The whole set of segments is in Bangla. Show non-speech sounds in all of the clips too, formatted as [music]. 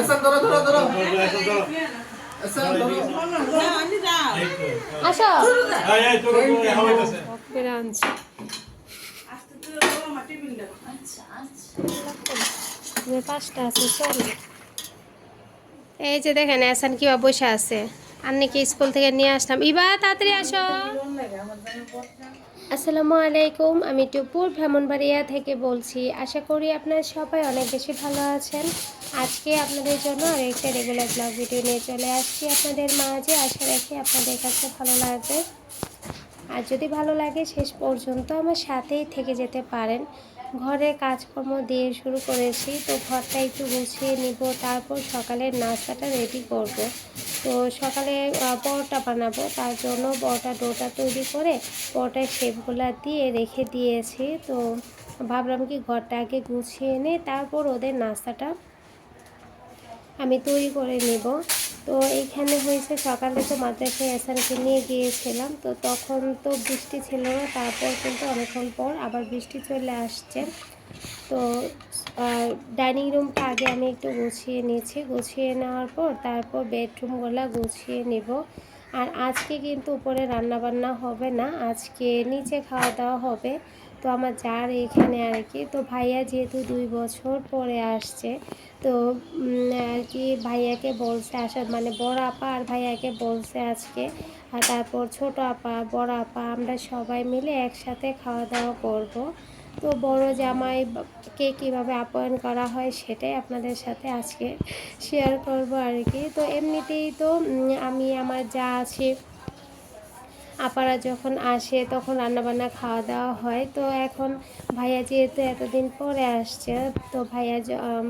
এসান ধরো ধরো। ধরো এসান ধরো। আসো। বেড়ে আনছি যে পাঁচটা আছে চল। এই যে দেখেন এসান কিবা বসে আছে। আন্নিকে স্কুল থেকে নিয়ে আসলাম। ইবা তাড়াতাড়ি আসো। আসসালামু আলাইকুম। আমি টুপুর ভ্রমণবাড়িয়া থেকে বলছি। আশা করি আপনারা সবাই অনেক বেশি ভালো আছেন। আজকে আপনাদের জন্য আরেকটা রেগুলার ব্লগ ভিডিও নিয়ে চলে আসছি আপনাদের মাঝে। আশা রাখি আপনাদের কাছে ভালো লাগবে। আর যদি ভালো লাগে, শেষ পর্যন্ত আমার সাথেই থেকে যেতে পারেন। ঘরে কাজকর্ম দিয়ে শুরু করেছি, তো ঘরটা একটু গুছিয়ে নিব, তারপর সকালের নাস্তাটা রেডি করব। তো সকালে পরোটা বানাবো, তার জন্য পরোটা ডোটা তৈরি করে পরোটার শেপগুলা দিয়ে রেখে দিয়েছি। তো ভাবলাম কি ঘরটা আগে গুছিয়ে এনে তারপর ওদের নাস্তাটা আমি তৈরি করে নেব। তো এইখানে হয়েছে সকালে তো মাদ্রাসায় এসানকে নিয়ে গিয়েছিলাম। তো তখন তো বৃষ্টি ছিল না তারপর কিন্তু অনেকক্ষণ পর আবার বৃষ্টি চলে আসছে। তো ডাইনিং রুমটা আগে আমি একটু গুছিয়ে নিয়েছি। গুছিয়ে নেওয়ার পর তারপর বেডরুমগুলো গুছিয়ে নেব। আর আজকে কিন্তু উপরে রান্না বান্না হবে না, আজকে নিচে খাওয়া দাওয়া হবে। তো আমার যার এখানে আর কি। তো ভাইয়া যেহেতু দুই বছর পরে আসছে, তো আর কি ভাইয়াকে বলছে আসার মানে বড় আপা আর ভাইয়াকে বলছে আজকে। আর তারপর ছোট আপা, বড় আপা, আমরা সবাই মিলে একসাথে খাওয়া দাওয়া করব। তো বড় জামাই কে কীভাবে আপ্যায়ন করা হয় সেটাই আপনাদের সাথে আজকে শেয়ার করব আর কি। তো এমনিতেই তো আমি, আমার যা আছে আপারা যখন আসে তখন রান্নাবান্না খাওয়া দাওয়া হয়। তো এখন ভাইয়া যেহেতু এতদিন পরে আসছে, তো ভাইয়া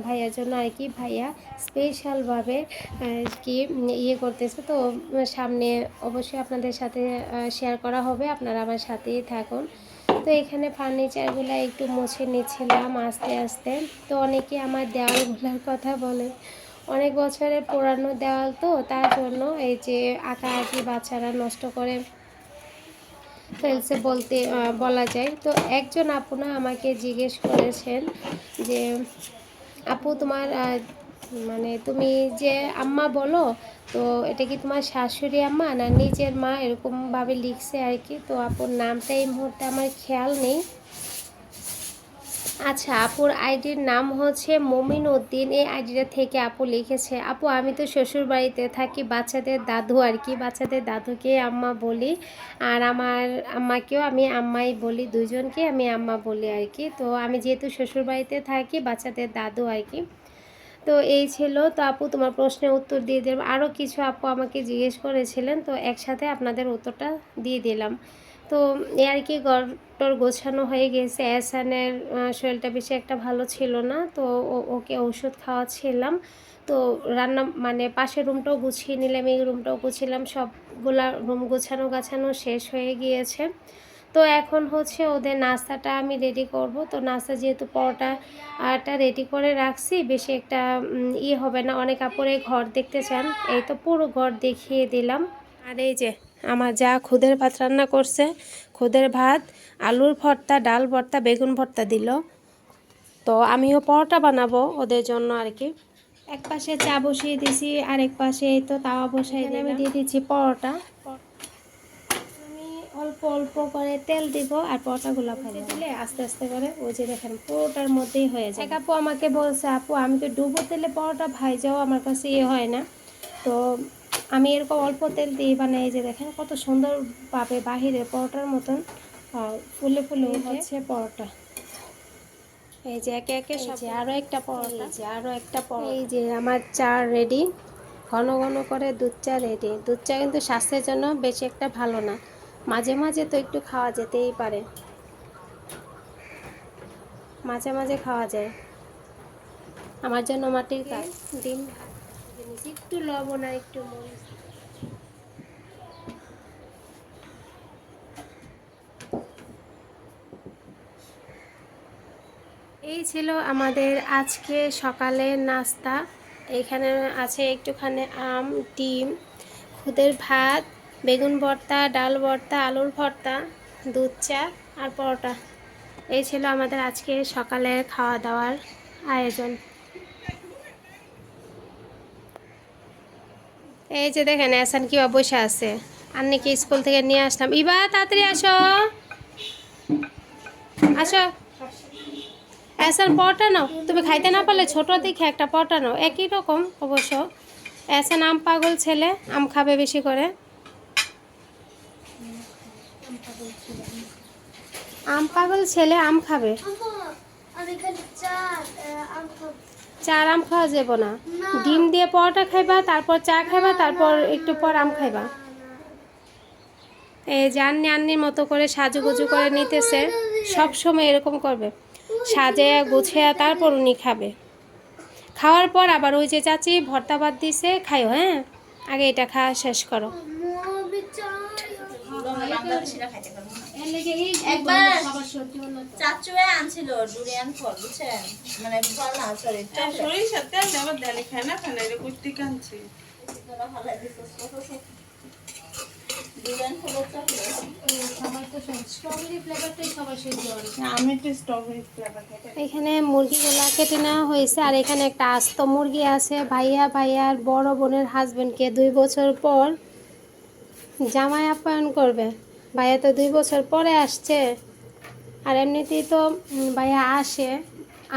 ভাইয়ার জন্য আর কি ভাইয়া স্পেশালভাবে আর কি ইয়ে করতেছে। তো সামনে অবশ্যই আপনাদের সাথে শেয়ার করা হবে। আপনারা আমার সাথেই থাকুন। তো এখানে ফার্নিচারগুলো একটু মুছে নিচ্ছিলাম আস্তে আস্তে। তো অনেকে আমার দেওয়ালগুলোর কথা বলে। অনেক বছরের পুরানো দেওয়াল তো, তার জন্য এই যে আঁকা আঁকি বাচ্চারা নষ্ট করে ফেলছে বলতে বলা যায়। তো একজন আপুনা আমাকে জিজ্ঞেস করেছেন যে, আপু, তোমার মানে তুমি যে আম্মা বলো, তো এটা কি তোমার শাশুড়ি আম্মা না নিজের মা? এরকমভাবে লিখছে আর কি। তো আপুর নামটা এই মুহূর্তে আমার খেয়াল নেই। আচ্ছা আপুর আইডির নাম হচ্ছে মমিন উদ্দিন এই আইডিটা থেকে আপু লিখেছে, আপু, আমি তো শ্বশুর বাড়িতে থাকি, বাচ্চাদের দাদু আর কি, বাচ্চাদের দাদুকে আম্মা বলি আর আমার আম্মাকেও আমি আম্মাই বলি দুজনকে আমি আম্মা বলি আর কি। তো আমি যেহেতু শ্বশুর বাড়িতে থাকি, বাচ্চাদের দাদু আর কি। তো এই ছিল। তো আপু, তোমার প্রশ্নের উত্তর দিয়ে দিলাম। আরও কিছু আপু আমাকে জিজ্ঞেস করেছিলেন, তো একসাথে আপনাদের উত্তরটা দিয়ে দিলাম। তো এই আর কি গড়টর গোছানো হয়ে গেছে। আহ, শরীরটা বেশি একটা ভালো ছিল না তো ওকে ওষুধ খাওয়াচ্ছিলাম। তো রান্না মানে পাশের রুমটাও গুছিয়ে নিলাম এই রুমটাও গুছিলাম সবগুলা রুম গোছানো গাছানো শেষ হয়ে গিয়েছে। তো এখন হচ্ছে ওদের নাস্তাটা আমি রেডি করব। তো নাস্তা যেহেতু পরোটাটা রেডি করে রাখছি বেশি একটা ই হবে না। অনেক কাপড়ে ঘর দেখতে চান এই তো পুরো ঘর দেখিয়ে দিলাম। আর এই যে আমার যা খুদের ভাত রান্না করছে খুদের ভাত আলুর ভর্তা ডাল ভর্তা বেগুন ভর্তা দিল। তো আমিও পরোটা বানাবো ওদের জন্য আর কি। এক পাশে চা বসিয়ে দিয়েছি আর এক পাশে তো তাওয়া বসাই দিয়ে আমি দিয়ে দিচ্ছি পরোটা। আমি অল্প অল্প করে তেল দিব আর পরোটাগুলো ফেলে দিলে আস্তে আস্তে করে ওই যে দেখেন পরোটার মধ্যেই হয়ে যায় এক আপু আমাকে বলছে আপু আমি তো ডুবো তেলে পরোটা ভাই যাও আমার কাছে ইয়ে হয় না? তো আমি এরকম অল্প তেল দিয়ে বানাই এই যে দেখেন কত সুন্দর পাবে বাহিরে পরোটার মতন ফুলে ফুলে হচ্ছে পরোটা। এই যে একে একে সব আরও একটা পরোটা। যে আরও একটা পরোটা। এই যে আমার চা রেডি ঘন ঘন করে দুধ চা রেডি দুধ চা কিন্তু স্বাস্থ্যের জন্য বেশি একটা ভালো না। মাঝে মাঝে তো একটু খাওয়া যেতেই পারে। মাঝে মাঝে খাওয়া যায়। আমার জন্য মাটির কাজ ডিম। একটু লবণ আর একটু মরিচ। এই ছিল আমাদের আজকে সকালের নাস্তা। এখানে আছে একটুখানি আম, ডিম, খুদের ভাত, বেগুন ভর্তা, ডাল ভর্তা, আলুর ভর্তা, দুধ চা আর পরোটা। এই ছিল আমাদের আজকে সকালের খাওয়া দাওয়ার আয়োজন। এই যে দেখেন এসান কিবা বসে আছে। আর নাকি স্কুল থেকে নিয়ে আসলাম। ইবা তাড়াতাড়ি আসো। আসো। এসান পরটা নাও। তুমি খাইতে না পারলে ছোট দেখে একটা পরটা নাও। একই রকম অবশ্য। এসান আম পাগল ছেলে আম খাবে বেশি করে। আম পাগল ছেলে আম খাবে। চার আম খাওয়া যাব না। ডিম দিয়ে পরোটা খাইবা তারপর চা খাইবা তারপর একটু পর আম খাইবা। এই যে আন্নি আন্নির মতো করে সাজুগুজু করে নিতেছে সব সময় এরকম করবে। সাজে গুছিয়ে তারপর উনি খাবে। খাওয়ার পর আবার ওই যে চাচি ভর্তা ভাত দিছে খাইও হ্যাঁ? আগে এটা খাওয়া শেষ করো। একবার চাচুয়ে আনছিল ডুরিয়ান ফল বুঝছেন? মানে ফল না সরি সরিষার তেল আবার দেয়ালে খায় না খায় না এটা করতে কানছি ডুরিয়ান ফলের চকলেট আমি একটু স্ট্রবেরি ফ্লেভার খাই। এখানে মুরগিগুলা কেটে নেওয়া হয়েছে আর এখানে একটা আস্ত মুরগি আছে। ভাইয়া ভাইয়ার বড় বোনের হাজবেন্ডকে দুই বছর পর জামাই আপ্যায়ন করবে। ভাইয়া তো দুই বছর পরে আসছে। আর এমনিতেই তো ভাইয়া আসে।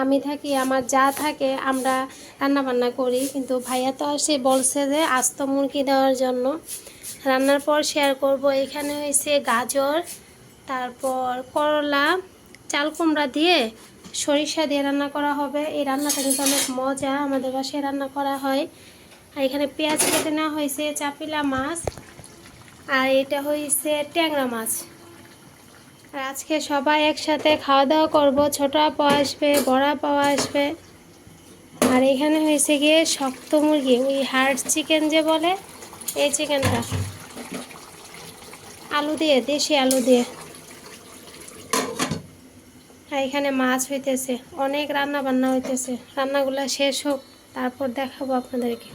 আমি থাকি, আমার যা থাকে আমরা রান্না বান্না করি। কিন্তু ভাইয়া তো আসে বলছে যে আস্ত মুরগি দেওয়ার জন্য। রান্নার পর শেয়ার করব। এখানে হয়েছে গাজর, তারপর করলা, চাল কুমড়া দিয়ে সরিষা দিয়ে রান্না করা হবে। এই রান্নাটা কিন্তু অনেক মজা। আমাদের বাসায় রান্না করা হয়। আর এখানে পেঁয়াজ কেটে নেওয়া হয়েছে, চাপিলা মাছ। আর এটা হয়েছে ট্যাংরা মাছ। আর আজকে সবাই একসাথে খাওয়া দাওয়া করব। ছোট আপা আসবে বড় পাওয়া আসবে। আর এখানে হয়েছে গিয়ে শক্ত মুরগি, ওই হার্ড চিকেন যে বলে, এই চিকেনটা আলু দিয়ে, দেশি আলু দিয়ে। আর এখানে মাছ হইতেছে, অনেক রান্না বান্না হইতেছে। রান্নাগুলো শেষ হোক, তারপর দেখাবো আপনাদেরকে।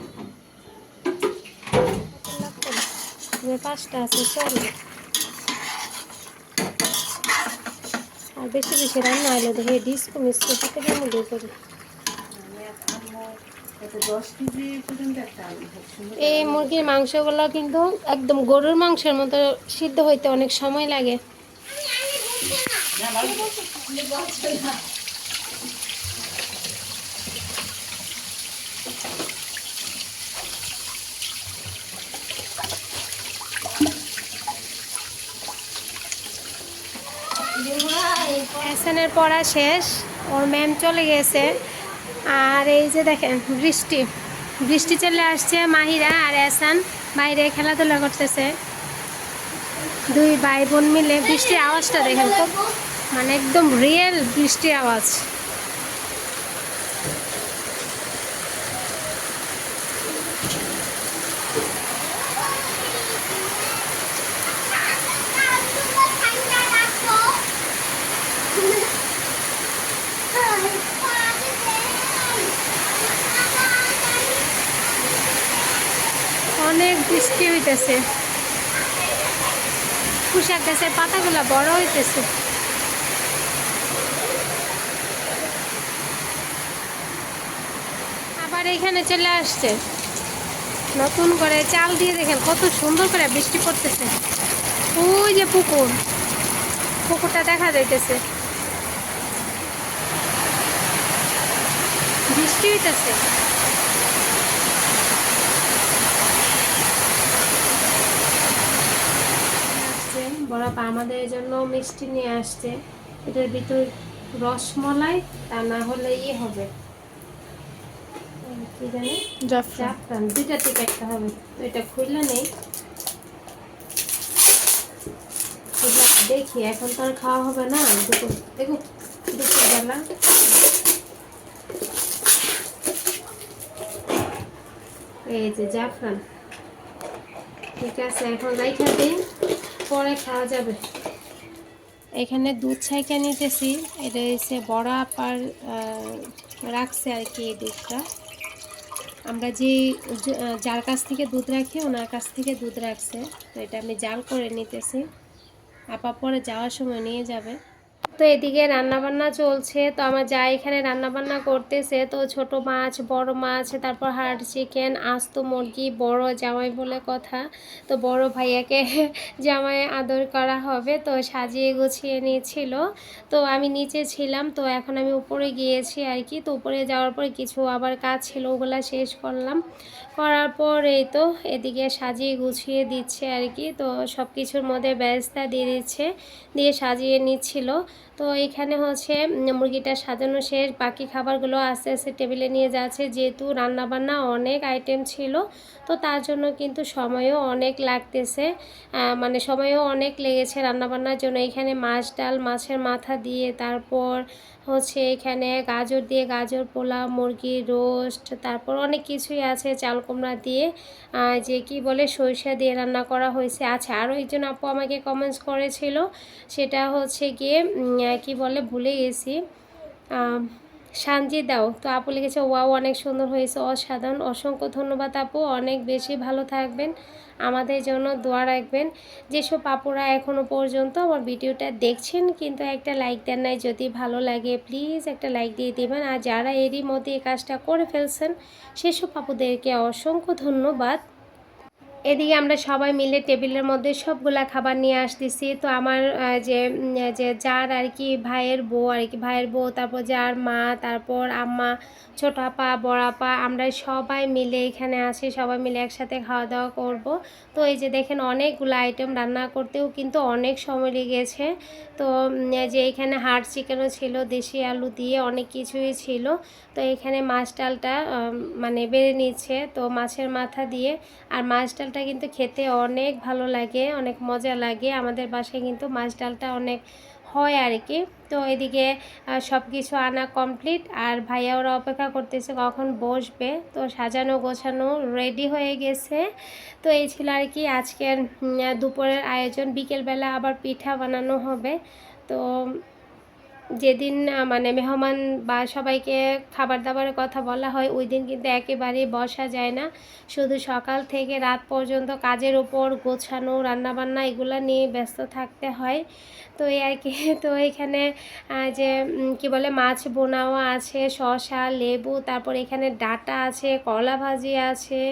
যে পাঁচটা আছে চলবে আর বেশি বেশি রান্না হলে দেখে ডিস্কো, মিস্কো করি একটা আলু খুব সুন্দর এই মুরগির মাংসগুলো কিন্তু একদম গরুর মাংসের মতো সিদ্ধ হইতে অনেক সময় লাগে। এসএনের পড়া শেষ, ওর ম্যাম চলে গেছে। আর এই যে দেখেন, বৃষ্টি। বৃষ্টি চলে আসছে মাহিরা আর এসান বাইরে খেলাধুলা করতেছে। দুই ভাই বোন মিলে বৃষ্টির আওয়াজটা দেখেন মানে একদম রিয়েল বৃষ্টির আওয়াজ। অনেক বৃষ্টি হইতেছে। পুষাক গাছের পাতাগুলো বড় হইতেছে। আবার এখানে চলে আসছে। নতুন করে চাল দিয়ে দেখেন কত সুন্দর করে বৃষ্টি পড়তেছে। ওই যে পুকুর। পুকুরটা দেখা যাইতেছে। বৃষ্টি হইতেছে। আসছে বড়াপা আমাদের জন্য মিষ্টি নিয়ে আসছে। এটার ভিতর রসমলাই তা না হলে ইয়ে হবে। কি জানি? জাফরান। দুইটা থেকে একটা হবে। তো এটা খুললে নেই। দেখি এখন তো আর খাওয়া হবে না। দুপুর দেখো এই যে জাফরান। ঠিক আছে এখন রাইখা দিন। পরে খাওয়া যাবে। এখানে দুধ ছাইকা নিতেছি। এটা হচ্ছে বড় আপার রাখছে আর কি এই দুধটা। আমরা যে যার কাছ থেকে দুধ রাখি, ওনার কাছ থেকে দুধ রাখছে। তো এটা আমি জাল করে নিতেছি। আপা পরে যাওয়ার সময় নিয়ে যাবে। তো এদিকে রান্নাবান্না চলছে, তো আমার যা এখানে রান্নাবান্না করতেছে, তো ছোট মাছ, বড় মাছ, তারপর হার্ড চিকেন আস্ত মুরগি, বড় জামাই বলে কথা। তো বড় ভাইয়াকে [laughs] জামাই আদর করা হবে, তো সাজিয়ে গুছিয়ে নিয়েছিল তো আমি নিচে ছিলাম, তো এখন আমি উপরে গিয়েছি আর কি, তো উপরে যাওয়ার পর কিছু আবার কাজ ছিল, ওগুলা শেষ করলাম। করার পর এই তো এদিকে সাজিয়ে গুছিয়ে দিচ্ছে আর কি, তো সব কিছুর মধ্যে ব্যবস্থা দিয়ে দিচ্ছে, দিয়ে সাজিয়ে নিচ্ছিল। তো এখানে হচ্ছে মুরগিটা সাজানো শেষ। বাকি খাবারগুলো আস্তে আস্তে টেবিলে নিয়ে যাচ্ছে। যেহেতু রান্নাবান্না অনেক আইটেম ছিল, তো তার জন্য কিন্তু সময়ও অনেক লাগতেছে। মানে সময়ও অনেক লেগেছে রান্নাবান্নার জন্য। এখানে মাছ ডাল, মাছের মাথা দিয়ে তারপর হচ্ছে এখানে গাজর দিয়ে গাজর, পোলাও, মুরগি, রোস্ট, তারপর অনেক কিছুই আছে, চাল কুমড়া দিয়ে যে কি বলে সরিষা দিয়ে রান্না করা হয়েছে। আচ্ছা আরও একজন আপু আমাকে কমেন্টস করেছিল, সেটা হচ্ছে গিয়ে কি বলে ভুলে গেছি। সানজি দাও, তো আপু লিখেছে, ওয়াও, অনেক সুন্দর হয়েছে, অসাধারণ। অসংখ্য ধন্যবাদ আপু, অনেক বেশি ভালো থাকবেন। আমাদের জন্য দোয়া রাখবেন। যেসব পাপুরা এখনও পর্যন্ত আমার ভিডিওটা দেখছেন কিন্তু একটা লাইক দেন নাই, যদি ভালো লাগে প্লিজ একটা লাইক দিয়ে দেবেন। আর যারা এরই মধ্যে এই কাজটা করে ফেলছেন, সেসব পাপুদেরকে অসংখ্য ধন্যবাদ। এদিকে আমরা সবাই মিলে টেবিলের মধ্যে সবগুলা খাবার নিয়ে আসতেছি। তো আমার যে যে, যার আর কি ভাইয়ের বউ, আর কি ভাইয়ের বউ, তারপর যার মা, তারপর আম্মা, ছোট আপা, বড় আপা, আমরা সবাই মিলে এখানে আসি সবাই মিলে একসাথে খাওয়া দাওয়া করব। তো এই যে দেখেন অনেকগুলো আইটেম রান্না করতেও কিন্তু অনেক সময় লেগেছে। তো যে এখানে হাড় চিকেনও ছিল, দেশি আলু দিয়ে অনেক কিছুই ছিল। তো এখানে মাছ ডালটা মানে বেড়ে নিচ্ছে। তো মাছের মাথা দিয়ে, আর মাছ ডালটা কিন্তু খেতে অনেক ভালো লাগে, অনেক মজা লাগে। আমাদের বাসায় কিন্তু মাছ ডালটা অনেক হয় আর কি। তো এদিকে সব কিছু আনা কমপ্লিট আর ভাইয়া ওরা অপেক্ষা করতেছে কখন বসবে। তো সাজানো গোছানো রেডি হয়ে গেছে। তো এই ছিল আর কি আজকের দুপুরের আয়োজন। বিকেলবেলা আবার পিঠা বানানো হবে। তো যেদিন মানে মেহমান বা সবাইকে খাবার দাবারের কথা বলা হয়, ওই দিন কিন্তু একেবারেই বসা যায় না। শুধু সকাল থেকে রাত পর্যন্ত কাজের ওপর গোছানো, রান্নাবান্না এগুলো নিয়ে ব্যস্ত থাকতে হয়। তো এই আর কি, [laughs] তো এখানে যে কি বলে, মাছ বোনাও আছে, শসা, লেবু, তারপর এখানে ডাটা আছে, কলা ভাজি আছে,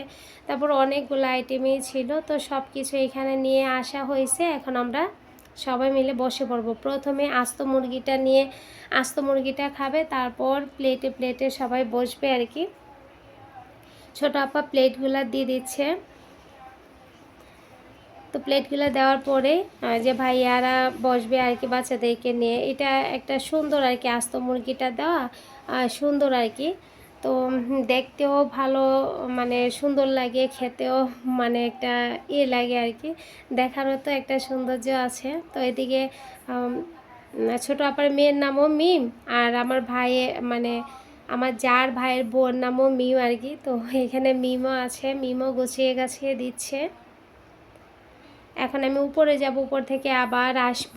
তারপর অনেকগুলো আইটেমই ছিল। তো সব কিছু এখানে নিয়ে আসা হয়েছে। এখন আমরা সবাই মিলে বসে পড়ব। প্রথমে আস্ত মুরগিটা নিয়ে, আস্ত মুরগিটা খাবে, তারপর প্লেটে প্লেটে সবাই বসবে আর কি। ছোট আপা প্লেটগুলো দিয়ে দিচ্ছে। তো প্লেটগুলো দেওয়ার পরে যে ভাইয়ারা বসবে আর কি বাচ্চাদেরকে নিয়ে, এটা একটা সুন্দর আর কি আস্ত মুরগিটা দেওয়া সুন্দর আর কি। তো দেখতেও ভালো মানে সুন্দর লাগে, খেতেও মানে একটা ইয়ে লাগে আর কি। দেখারও তো একটা সৌন্দর্য আছে। তো এদিকে ছোট আপার মেয়ের নামও মিম আর আমার ভাইয়ে মানে আমার যার ভাইয়ের বোন নামও মিম আর কি। তো এখানে মিমও আছে, মিমও গুছিয়ে গাছিয়ে দিচ্ছে। এখন আমি উপরে যাব, উপর থেকে আবার আসব।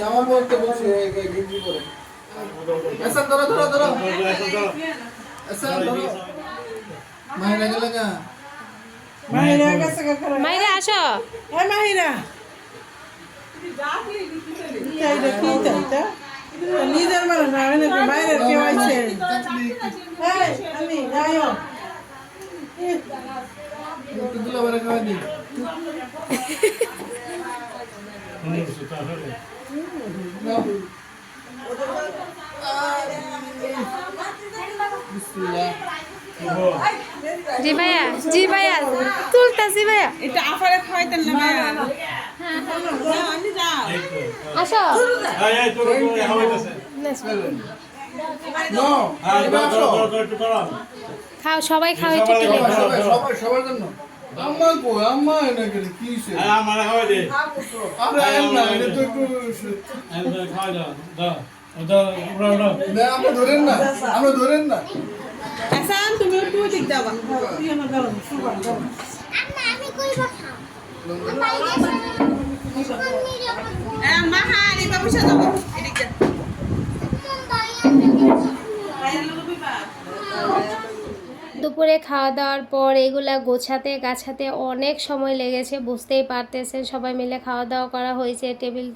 জামা পরতে বলছে গেঞ্জি পরে এসা ধরো ধরো ধরো এসা ধরো মাইনা গেলে না মাহিরা গেছে কাকারা মাইরে আসো। এ মাহিরা। কি চাইতা নিজের মানুষ না বাইরের কেউ আইছে। আমি দি বিসমিল্লাহ। জি ভাইয়া জি ভাইয়া তুলতাছি ভাইয়া এটা আফারে খাওয়াইতেন না ভাইয়া। আসো হ্যাঁ। খাও সবাই খাও একটু সবার জন্য। গেলে কি? হ্যাঁ, আমার দে। না, এটা তো একটু দাও, দাও। ধরেন না আপনি ধরেন না আসান, তুমি একটু যাবা। তুই আমার সুগার গেলাম এ, মা, হ্যাঁ, এই বাবু সাথে যাব। এদিক যা। দুপুরে খাওয়া দাওয়ার পর এগুলা গোছাতে গাছাতে অনেক সময় লেগেছে বুঝতেই পারতেছেন সবাই মিলে খাওয়া দাওয়া করা হয়েছে টেবিল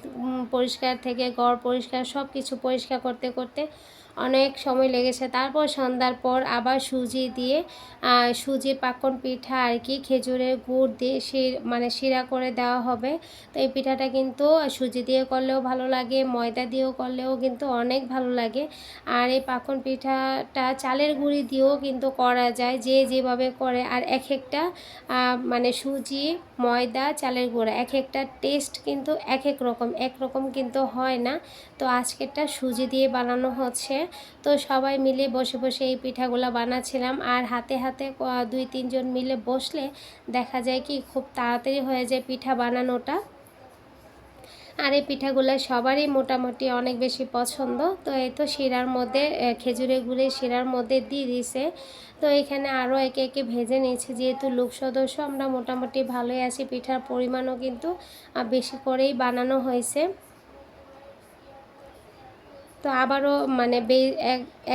পরিষ্কার থেকে ঘর পরিষ্কার সব কিছু পরিষ্কার করতে করতে অনেক সময় লেগেছে। তারপর সন্ধ্যার পর আবার সুজি দিয়ে সুজির পাকন পিঠা আর কি খেজুরের গুড় দিয়ে শির মানে শিরা করে দেওয়া হবে। তো এই পিঠাটা কিন্তু সুজি দিয়ে করলেও ভালো লাগে, ময়দা দিয়েও করলেও কিন্তু অনেক ভালো লাগে। আর এই পাকন পিঠাটা চালের গুঁড়ি দিয়েও কিন্তু করা যায়, যে যেভাবে করে। আর এক একটা মানে সুজি, ময়দা, চালের গুঁড়া, এক একটা টেস্ট কিন্তু এক এক রকম এক রকম কিন্তু হয় না। তো আজকেরটা সুজি দিয়ে বানানো হচ্ছে। তো সবাই মিলে বসে বসে এই পিঠাগুলো বানাচ্ছিলাম। আর হাতে হাতে দুই তিনজন মিলে বসলে দেখা যায় কি খুব তাড়াতাড়ি হয়ে যায় পিঠা বানানোটা। আর এই পিঠাগুলো সবারই মোটামুটি অনেক বেশি পছন্দ। তো এই তো শিরার মধ্যে খেজুরের গুড়ের শিরার মধ্যে দিয়ে দিছে তো এখানে আরও একে একে ভেজে নিয়েছে। যেহেতু লোক সদস্য, আমরা মোটামুটি ভালোই আছি। পিঠার পরিমাণও কিন্তু বেশি করেই বানানো হয়েছে। তো আবারও মানে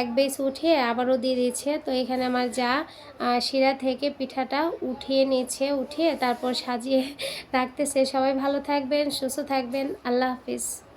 এক বেস উঠিয়ে আবারও দিয়ে দিচ্ছে তো এখানে আমার যা শিরা থেকে পিঠাটা উঠিয়ে নিচ্ছে উঠিয়ে তারপর সাজিয়ে [laughs] রাখতেছে। সবাই ভালো থাকবেন, সুস্থ থাকবেন। আল্লাহ হাফিজ।